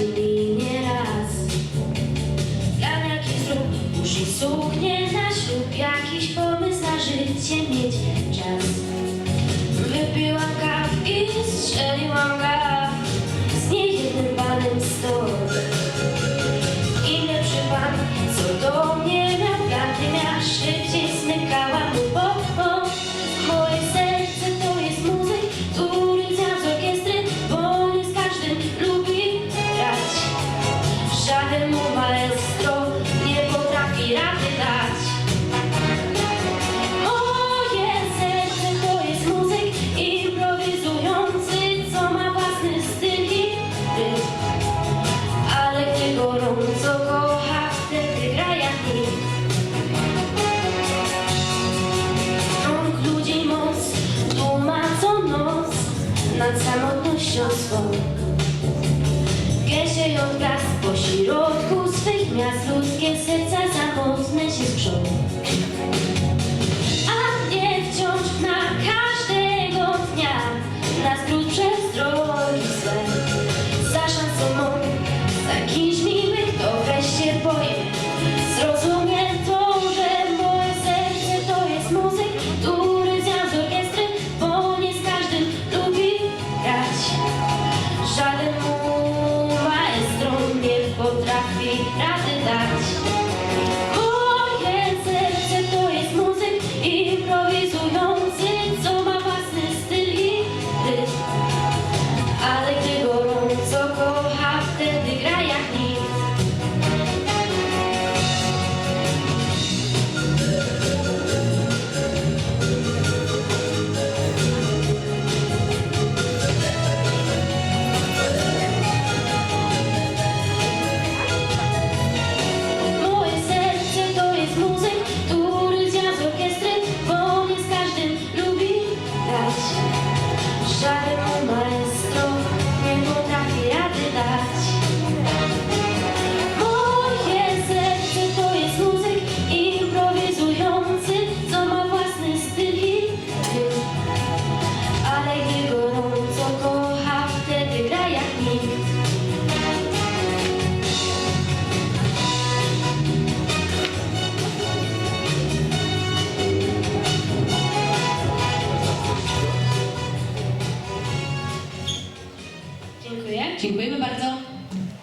czyli nieraz Plan jakiś zrób, musi suknię na ślub. Jakiś pomysł na życie mieć czas. Wypiłam kaw i strzeliłam gaw Z niejednym panem stąd I lepszy pan, co do mnie miał plan Tym ja szybciej smykałam mu po nad samotnością swą. Gęsie ją w po środku łatwiej rady dać. Bye. Dziękujemy bardzo.